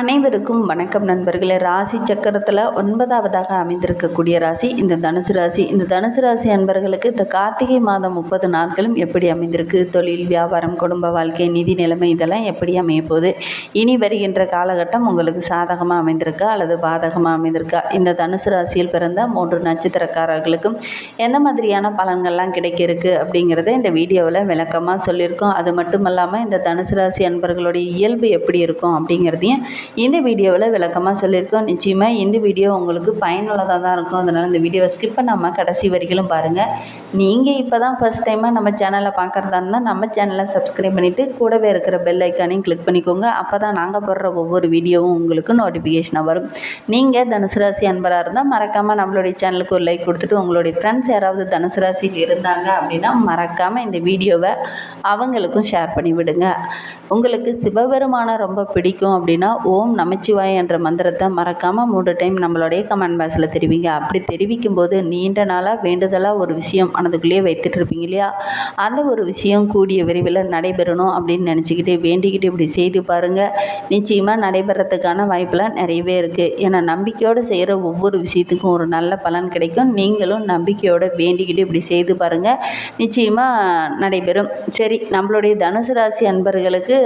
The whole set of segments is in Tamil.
அனைவருக்கும் வணக்கம் நண்பர்களே. ராசி சக்கரத்தில் ஒன்பதாவதாக அமைந்திருக்கக்கூடிய ராசி இந்த தனுசு ராசி. இந்த தனுசு ராசி அன்பர்களுக்கு இந்த கார்த்திகை மாதம் முப்பது நாட்களும் எப்படி அமைந்திருக்கு? தொழில் வியாபாரம் குடும்ப வாழ்க்கை நிதி நிலைமை இதெல்லாம் எப்படி அமைய போகுது? இனி வருகின்ற காலகட்டம் உங்களுக்கு சாதகமாக அமைந்திருக்கா? அல்லது பாதகமாக அமைந்திருக்கா? இந்த தனுசு ராசியில் பிறந்த மூன்று நட்சத்திரக்காரர்களுக்கும் எந்த மாதிரியான பலன்கள்லாம் கிடைக்க இருக்கு அப்படிங்கிறத இந்த வீடியோவில் விளக்கமாக சொல்லியிருக்கோம். அது மட்டும் இல்லாமல் இந்த தனுசு ராசி அன்பர்களுடைய இயல்பு எப்படி இருக்கும் அப்படிங்கிறதையும் இந்த வீடியோவில் விளக்கமாக சொல்லியிருக்கோம். நிச்சயமாக இந்த வீடியோ உங்களுக்கு பயனுள்ளதாக தான் இருக்கும். அதனால் இந்த வீடியோவை ஸ்கிப் பண்ணாமல் கடைசி வரைக்கும் பாருங்கள் நீங்கள் இப்போ தான் ஃபஸ்ட் டைமாக நம்ம சேனலை பார்க்குறதா இருந்தால் நம்ம சேனலை சப்ஸ்கிரைப் பண்ணிவிட்டு கூடவே இருக்கிற பெல் ஐக்கானையும் கிளிக் பண்ணிக்கோங்க. அப்போ தான் நாங்கள் போடுற ஒவ்வொரு வீடியோவும் உங்களுக்கு நோட்டிஃபிகேஷனாக வரும். நீங்கள் தனுசு ராசி அன்பராக இருந்தால் மறக்காமல் நம்மளுடைய சேனலுக்கு ஒரு லைக் கொடுத்துட்டு உங்களுடைய ஃப்ரெண்ட்ஸ் யாராவது தனுசு இருந்தாங்க அப்படின்னா மறக்காமல் இந்த வீடியோவை அவங்களுக்கும் ஷேர் பண்ணி விடுங்க உங்களுக்கு சிவபெருமானை ரொம்ப பிடிக்கும் அப்படின்னா ஓம் நமச்சிவாய் என்ற மந்திரத்தை மறக்காமல் மூன்று டைம் நம்மளுடைய கமெண்ட் பாக்ஸில் தெரிவிங்க. அப்படி தெரிவிக்கும் போது நீண்ட நாளாக வேண்டுதலாக ஒரு விஷயம் மனதுக்குள்ளேயே வைத்துட்டு இருப்பீங்க இல்லையா? அந்த ஒரு விஷயம் கூடிய விரைவில் நடைபெறணும் அப்படின்னு நினச்சிக்கிட்டு வேண்டிக்கிட்டு இப்படி செய்து பாருங்கள் நிச்சயமாக நடைபெறத்துக்கான வாய்ப்பெல்லாம் நிறையவே இருக்குது ஏன்னா நம்பிக்கையோடு செய்கிற ஒவ்வொரு விஷயத்துக்கும் ஒரு நல்ல பலன் கிடைக்கும். நீங்களும் நம்பிக்கையோடு வேண்டிக்கிட்டு இப்படி செய்து பாருங்கள் நிச்சயமாக நடைபெறும். சரி நம்மளுடைய தனுசு ராசி அன்பர்களுக்கு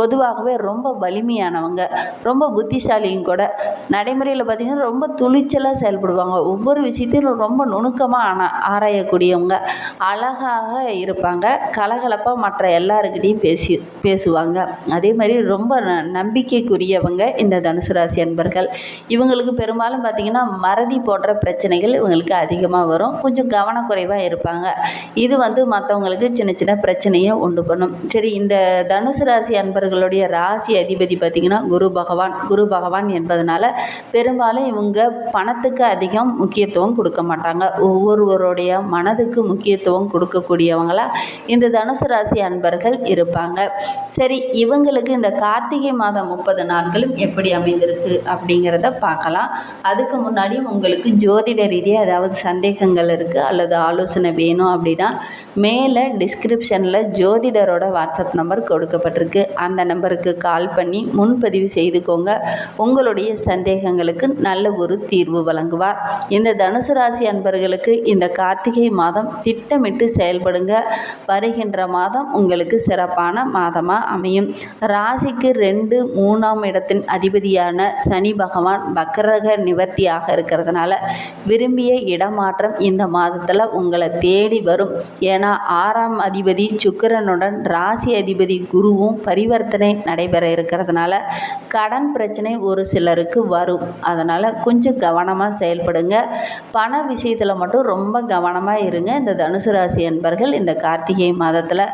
பொதுவாகவே ரொம்ப வலிமையானவங்க. ரொம்ப புத்திசாலியும் கூட. நடைமுறையில் பார்த்திங்கன்னா ரொம்ப துணிச்சலாக செயல்படுவாங்க. ஒவ்வொரு விஷயத்திலும் ரொம்ப நுணுக்கமாக ஆனா ஆராயக்கூடியவங்க அழகாக இருப்பாங்க. கலகலப்பாக மற்ற எல்லாருக்கிட்டையும் பேசி பேசுவாங்க. அதே மாதிரி ரொம்ப ந- நம்பிக்கைக்குரியவங்க இந்த தனுசு ராசி அன்பர்கள். இவங்களுக்கு பெரும்பாலும் பார்த்திங்கன்னா மறதி போன்ற பிரச்சனைகள் இவங்களுக்கு அதிகமாக வரும். கொஞ்சம் கவனக்குறைவாக இருப்பாங்க. இது வந்து மற்றவங்களுக்கு சின்ன சின்ன பிரச்சனையை உண்டு பண்ணும். சரி இந்த தனுசு ராசி அன்பர்களுடைய ராசி அதிபதி பார்த்திங்கன்னா குரு பகவான் குரு பகவான் என்பதனால பெரும்பாலும் இவங்க பணத்துக்கு அதிகம் முக்கியத்துவம் கொடுக்க மாட்டாங்க. ஒவ்வொருவருடைய மனதுக்கு முக்கியத்துவம் கொடுக்கக்கூடியவங்களா இந்த தனுசு ராசி அன்பர்கள் இருப்பாங்க. சரி இவங்களுக்கு இந்த கார்த்திகை மாதம் முப்பது நாட்களும் எப்படி அமைந்திருக்கு அப்படிங்கிறத பார்க்கலாம். அதுக்கு முன்னாடி உங்களுக்கு ஜோதிட ரீதியாக ஏதாவது சந்தேகங்கள் இருக்குது அல்லது ஆலோசனை வேணும் அப்படின்னா மேலே டிஸ்கிரிப்ஷனில் ஜோதிடரோட வாட்ஸ்அப் நம்பர் கொடுக்கப்பட்டிருக்கு. அந்த நம்பருக்கு கால் பண்ணி முன்பதிவு செய்துக்கோங்க. உங்களுடைய சந்தேகங்களுக்கு நல்ல ஒரு தீர்வு வழங்குவார். இந்த தனுசு ராசி அன்பர்களுக்கு இந்த கார்த்திகை மாதம் திட்டமிட்டு செயல்படுங்க. வருகின்ற மாதம் உங்களுக்கு சிறப்பான மாதமாக அமையும். ராசிக்கு ரெண்டு மூணாம் இடத்தின் அதிபதியான சனி பகவான் பக்ரக நிவர்த்தியாக இருக்கிறதுனால விரும்பிய இடமாற்றம் இந்த மாதத்தில் உங்களை தேடி வரும். ஏன்னா ஆறாம் அதிபதி சுக்கிரனுடன் ராசி அதிபதி குருவும் பரிவர்த்தனை நடைபெற இருக்கிறதுனால கடன் பிரச்சனை ஒரு சிலருக்கு வரும். அதனால் கொஞ்சம் கவனமாக செயல்படுங்க. பண விஷயத்தில் மட்டும் ரொம்ப கவனமாக இருங்க. இந்த தனுசு ராசி என்பர்கள் இந்த கார்த்திகை மாதத்தில்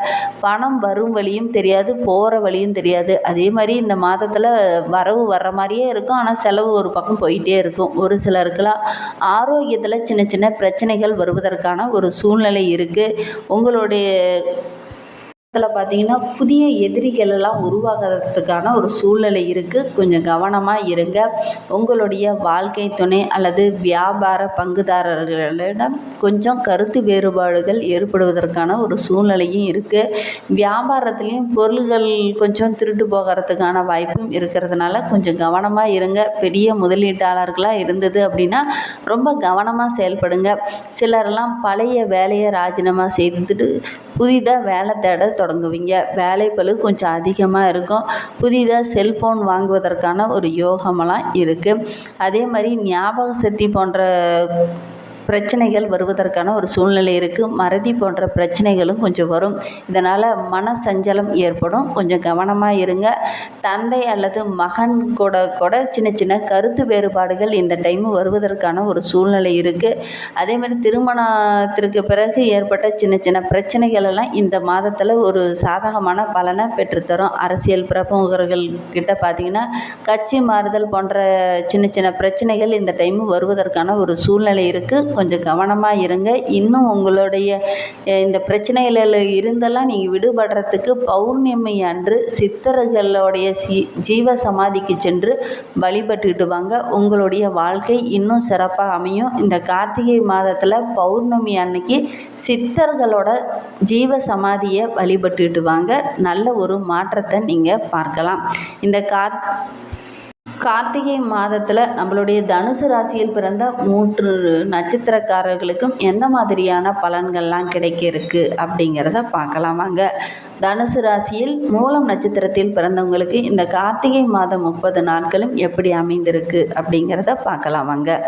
பணம் வரும் வழியும் தெரியாது போகிற வழியும் தெரியாது. அதே மாதிரி இந்த மாதத்தில் வரவு வர்ற மாதிரியே இருக்கும். ஆனால் செலவு ஒரு பக்கம் போயிட்டே இருக்கும். ஒரு சிலருக்கெல்லாம் ஆரோக்கியத்தில் சின்ன சின்ன பிரச்சனைகள் வருவதற்கான ஒரு சூழ்நிலை இருக்குது உங்களுடைய இதில் பார்த்தீங்கன்னா புதிய எதிரிகள் எல்லாம் உருவாகிறதுக்கான ஒரு சூழ்நிலை இருக்குது கொஞ்சம் கவனமாக இருங்க. உங்களுடைய வாழ்க்கை துணை அல்லது வியாபார பங்குதாரர்களிடம் கொஞ்சம் கருத்து வேறுபாடுகள் ஏற்படுவதற்கான ஒரு சூழ்நிலையும் இருக்குது வியாபாரத்துலேயும் பொருள்கள் கொஞ்சம் திருட்டு போகிறதுக்கான வாய்ப்பும் இருக்கிறதுனால கொஞ்சம் கவனமாக இருங்க. பெரிய முதலீட்டாளர்களாக இருந்தது அப்படின்னா ரொம்ப கவனமாக செயல்படுங்க. சிலரெல்லாம் பழைய வேலையை ராஜினாமா செய்துட்டு புதிதாக வேலை தேட தொடங்குவீங்க. வேலைப்பளு கொஞ்சம் அதிகமாக இருக்கும். புதிதாக செல்ஃபோன் வாங்குவதற்கான ஒரு யோகமெல்லாம் இருக்குது அதே மாதிரி ஞாபக சக்தி போன்ற பிரச்சனைகள் வருவதற்கான ஒரு சூழ்நிலை இருக்குது மறதி போன்ற பிரச்சனைகளும் கொஞ்சம் வரும். இதனால் மன சஞ்சலம் ஏற்படும். கொஞ்சம் கவனமாக இருங்க. தந்தை அல்லது மகன் கூட கூட சின்ன சின்ன கருத்து வேறுபாடுகள் இந்த டைம் வருவதற்கான ஒரு சூழ்நிலை இருக்குது அதே மாதிரி திருமணத்திற்கு பிறகு ஏற்பட்ட சின்ன சின்ன பிரச்சனைகள் எல்லாம் இந்த மாதத்தில் ஒரு சாதகமான பலனை பெற்றுத்தரும். அரசியல் பிரமுகர்கள் கிட்ட பார்த்தீங்கன்னா கட்சி மாறுதல் போன்ற சின்ன சின்ன பிரச்சனைகள் இந்த டைம் வருவதற்கான ஒரு சூழ்நிலை இருக்குது கொஞ்சம் கவனமாக இருங்க. இன்னும் உங்களுடைய இந்த பிரச்சனைகளில் இருந்தெல்லாம் நீங்கள் விடுபடுறதுக்கு பௌர்ணமி அன்று சித்தர்களுடைய சி ஜீவ சமாதிக்கு சென்று வழிபட்டுட்டு வாங்க. உங்களுடைய வாழ்க்கை இன்னும் சிறப்பாக அமையும். இந்த கார்த்திகை மாதத்தில் பௌர்ணமி அன்னைக்கு சித்தர்களோட ஜீவ சமாதியை வழிபட்டுட்டு வாங்க. நல்ல ஒரு மாற்றத்தை நீங்கள் பார்க்கலாம். இந்த கார் கார்த்திகை மாதத்தில் நம்மளுடைய தனுசு ராசியில் பிறந்த மூன்று நட்சத்திரக்காரர்களுக்கும் எந்த மாதிரியான பலன்கள்லாம் கிடைக்க இருக்கு அப்படிங்கிறத பார்க்கலாம் வாங்க. தனுசு ராசியில் மூலம் நட்சத்திரத்தில் பிறந்தவங்களுக்கு இந்த கார்த்திகை மாதம் முப்பது நாட்களும் எப்படி அமைந்திருக்கு அப்படிங்கிறத பார்க்கலாம் வாங்க.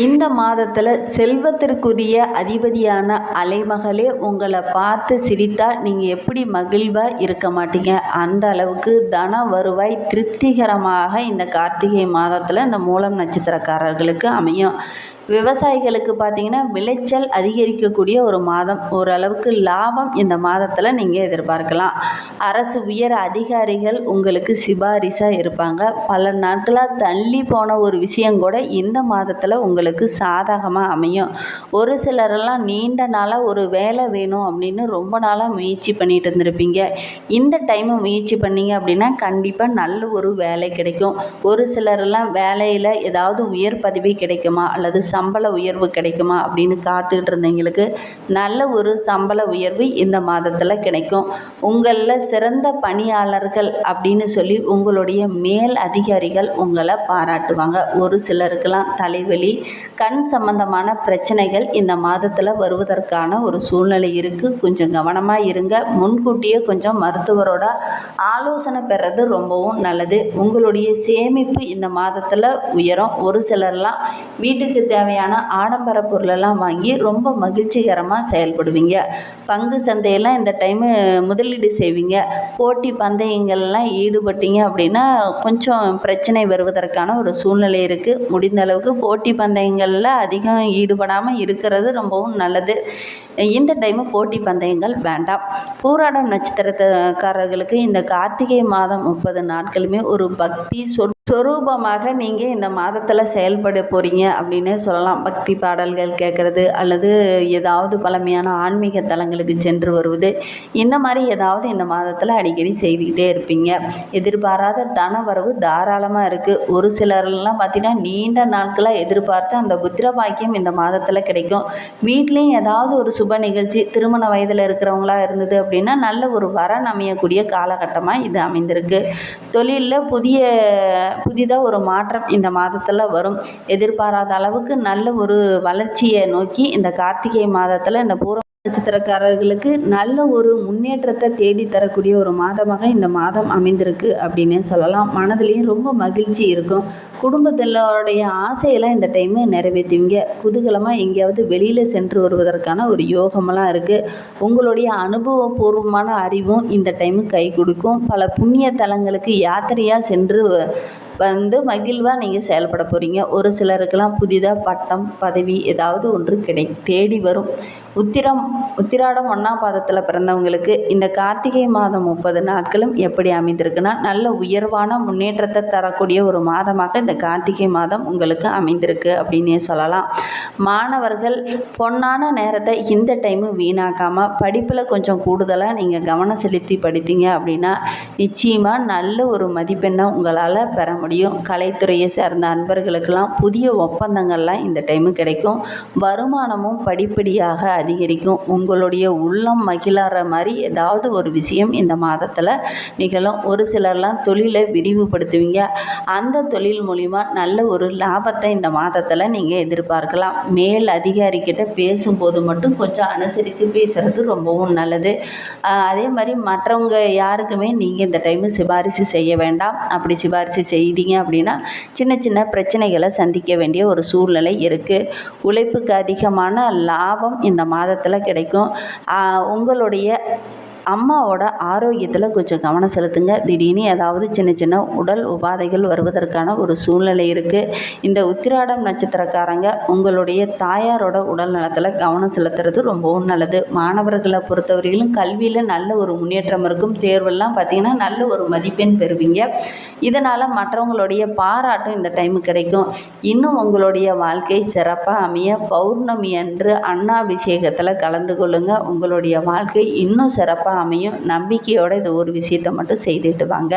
இந்த மாதத்தில் செல்வத்திற்குரிய அதிபதியான அலைமகளே உங்களை பார்த்து சிரித்தால் நீங்கள் எப்படி மகிழ்வாக இருக்க மாட்டீங்க? அந்த அளவுக்கு தன வருவாய் திருப்திகரமாக இந்த கார்த்திகை மாதத்தில் இந்த மூலம் நட்சத்திரக்காரர்களுக்கு அமையும். விவசாயிகளுக்கு பார்த்தீங்கன்னா விளைச்சல் அதிகரிக்கக்கூடிய ஒரு மாதம். ஓரளவுக்கு லாபம் இந்த மாதத்தில் நீங்கள் எதிர்பார்க்கலாம். அரசு உயர் அதிகாரிகள் உங்களுக்கு சிபாரிசாக இருப்பாங்க. பல நாட்களாக தள்ளி போன ஒரு விஷயம் கூட இந்த மாதத்தில் உங்களுக்கு சாதகமாக அமையும். ஒரு சிலரெல்லாம் நீண்ட நாளாக ஒரு வேலை வேணும் அப்படின்னு ரொம்ப நாளாக முயற்சி பண்ணிட்டு இருந்திருப்பீங்க. இந்த டைமு முயற்சி பண்ணீங்க அப்படின்னா கண்டிப்பாக நல்ல ஒரு வேலை கிடைக்கும். ஒரு சிலரெல்லாம் வேலையில் ஏதாவது உயர் பதவி கிடைக்குமா? அல்லது சம்பள உயர்வு கிடைக்குமா அப்படின்னு காத்துக்கிட்டு இருந்தவங்களுக்கு நல்ல ஒரு சம்பள உயர்வு இந்த மாதத்தில் கிடைக்கும். உங்களில் சிறந்த பணியாளர்கள் அப்படின்னு சொல்லி உங்களுடைய மேல் அதிகாரிகள் உங்களை பாராட்டுவாங்க. ஒரு சிலருக்கெல்லாம் தலைவலி கண் சம்பந்தமான பிரச்சனைகள் இந்த மாதத்தில் வருவதற்கான ஒரு சூழ்நிலை இருக்குது கொஞ்சம் கவனமாக இருங்க. முன்கூட்டியே கொஞ்சம் மருத்துவரோட ஆலோசனை பெறது ரொம்பவும் நல்லது. உங்களுடைய சேமிப்பு இந்த மாதத்தில் உயரும். ஒரு சிலர்லாம் வீட்டுக்கு தேவையான ஆடம்பர பொருளெல்லாம் வாங்கி ரொம்ப மகிழ்ச்சிகரமாக செயல்படுவீங்க. பங்கு சந்தையெல்லாம் இந்த டைமு முதலீடு செய்வீங்க. போட்டி பந்தயங்கள்லாம் ஈடுபட்டீங்க அப்படின்னா கொஞ்சம் பிரச்சனை வருவதற்கான ஒரு சூழ்நிலை இருக்குது முடிந்த அளவுக்கு போட்டி பந்தயங்களில் அதிகம் ஈடுபடாமல் இருக்கிறது ரொம்பவும் நல்லது. இந்த டைமு போட்டி பந்தயங்கள் வேண்டாம். பூராடம் நட்சத்திரக்காரர்களுக்கு இந்த கார்த்திகை மாதம் முப்பது நாட்களுமே ஒரு பக்தி சொற் சொரூபமாக நீங்கள் இந்த மாதத்தில் செயல்பட போகிறீங்க அப்படின்னு சொல்லலாம். பக்தி பாடல்கள் கேட்குறது அல்லது ஏதாவது பழமையான ஆன்மீக தலங்களுக்கு சென்று வருவது. இந்த மாதிரி ஏதாவது இந்த மாதத்தில் அடிக்கடி செய்துக்கிட்டே இருப்பீங்க. எதிர்பாராத தன வரவு தாராளமாக இருக்குது ஒரு சிலர்லாம் பார்த்திங்கன்னா நீண்ட நாட்களாக எதிர்பார்த்து அந்த புத்திர பாக்கியம் இந்த மாதத்தில் கிடைக்கும். வீட்லேயும் ஏதாவது ஒரு சுப நிகழ்ச்சி திருமண வயதில் இருக்கிறவங்களா இருந்தது அப்படின்னா நல்ல ஒரு வரன் அமையக்கூடிய காலகட்டமாக இது அமைந்திருக்கு. தொழிலில் புதிய புதிதாக ஒரு மாற்றம் இந்த மாதத்தில் வரும். எதிர்பாராத அளவுக்கு நல்ல ஒரு வளர்ச்சியை நோக்கி இந்த கார்த்திகை மாதத்தில் இந்த பூரம் நட்சத்திரக்காரர்களுக்கு நல்ல ஒரு முன்னேற்றத்தை தேடி தரக்கூடிய ஒரு மாதமாக இந்த மாதம் அமைந்திருக்கு அப்படின்னே சொல்லலாம். மனதிலையும் ரொம்ப மகிழ்ச்சி இருக்கும். குடும்பத்திலோடைய ஆசையெல்லாம் இந்த டைமு நிறைவேற்றுவீங்க. குதூகலமாக எங்கேயாவது வெளியில் சென்று வருவதற்கான ஒரு யோகமெல்லாம் இருக்குது உங்களுடைய அனுபவபூர்வமான அறிவும் இந்த டைமு கை கொடுக்கும். பல புண்ணிய தலங்களுக்கு யாத்திரையாக சென்று வந்து மகிழ்வாக நீங்கள் செயல்பட போகிறீங்க ஒரு சிலருக்கெல்லாம் புதிதாக பட்டம் பதவி ஏதாவது ஒன்று கிடை தேடி வரும். உத்திரம் உத்திராடம் ஒன்றாம் பாதத்தில் பிறந்தவங்களுக்கு இந்த கார்த்திகை மாதம் முப்பது நாட்களும் எப்படி அமைந்திருக்குன்னா நல்ல உயர்வான முன்னேற்றத்தை தரக்கூடிய ஒரு மாதமாக இந்த கார்த்திகை மாதம் உங்களுக்கு அமைந்திருக்கு அப்படின்னே சொல்லலாம். மாணவர்கள் பொன்னான நேரத்தை இந்த டைமு வீணாக்காமல் படிப்பில் கொஞ்சம் கூடுதலாக நீங்கள் கவனம் செலுத்தி படித்தீங்க அப்படின்னா நிச்சயமாக நல்ல ஒரு மதிப்பெண்ணை உங்களால் பெற முடியும். கலைத்துறையை சேர்ந்த அன்பர்களுக்கெல்லாம் புதிய ஒப்பந்தங்கள்லாம் இந்த டைமு கிடைக்கும். வருமானமும் படிப்படியாக அதிகரிக்கும். உங்களுடைய உள்ளம் மகிழற மாதிரி ஏதாவது ஒரு விஷயம் இந்த மாதத்தில் நிகழும். ஒரு சிலர்லாம் தொழிலை விரிவுபடுத்துவீங்க. அந்த தொழில் மூலிமா நல்ல ஒரு லாபத்தை இந்த மாதத்தில் நீங்கள் எதிர்பார்க்கலாம். மேல் அதிகாரிக்கிட்ட பேசும்போது மட்டும் கொஞ்சம் அனுசரித்து பேசுகிறது ரொம்பவும் நல்லது. அதே மாதிரி மற்றவங்க யாருக்குமே நீங்கள் இந்த டைமு சிபாரிசு செய்ய வேண்டாம். அப்படி சிபாரிசு செய்தீங்க அப்படின்னா சின்ன சின்ன பிரச்சனைகளை சந்திக்க வேண்டிய ஒரு சூழ்நிலை இருக்குது உழைப்புக்கு அதிகமான லாபம் இந்த மாதத்தில் கிடைக்கும். உங்களுடைய அம்மாவோட ஆரோக்கியத்தில் கொஞ்சம் கவனம் செலுத்துங்க. திடீர்னு ஏதாவது சின்ன சின்ன உடல் உபாதைகள் வருவதற்கான ஒரு சூழ்நிலை இருக்குது இந்த உத்திராடம் நட்சத்திரக்காரங்க உங்களுடைய தாயாரோட உடல் நலத்தில் கவனம் செலுத்துறது ரொம்பவும் நல்லது. மாணவர்களை பொறுத்தவரையிலும் கல்வியில் நல்ல ஒரு முன்னேற்றம் இருக்கும். தேர்வெல்லாம் பார்த்திங்கன்னா நல்ல ஒரு மதிப்பெண் பெறுவீங்க. இதனால் மற்றவங்களுடைய பாராட்டும் இந்த டைம் கிடைக்கும். இன்னும் உங்களுடைய வாழ்க்கை சிறப்பாக அமைய பௌர்ணமி அன்று அன்னாபிஷேகத்தில் கலந்து கொள்ளுங்கள் உங்களுடைய வாழ்க்கை இன்னும் சிறப்பாக சிறப்பாக அமையும். நம்பிக்கையோடு இந்த ஒரு விஷயத்தை மட்டும் செய்துட்டு வாங்க.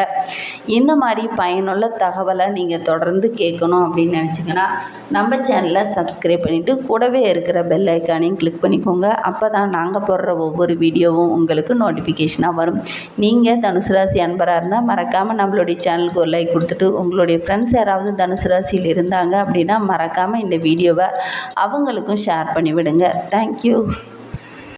இந்த மாதிரி பயனுள்ள தகவலை நீங்கள் தொடர்ந்து கேட்கணும் அப்படின்னு நினச்சிங்கன்னா நம்ம சேனலை சப்ஸ்கிரைப் பண்ணிவிட்டு கூடவே இருக்கிற பெல் ஐக்கானையும் கிளிக் பண்ணிக்கோங்க. அப்போ தான் நாங்கள் போடுற ஒவ்வொரு வீடியோவும் உங்களுக்கு நோட்டிஃபிகேஷனாக வரும். நீங்கள் தனுசு ராசி அன்பராக இருந்தால் மறக்காமல் நம்மளுடைய சேனலுக்கு ஒரு லைக் கொடுத்துட்டு உங்களுடைய ஃப்ரெண்ட்ஸ் யாராவது தனுசு ராசியில் இருந்தாங்க அப்படின்னா மறக்காமல் இந்த வீடியோவை அவங்களுக்கும் ஷேர் பண்ணிவிடுங்க. தேங்க்யூ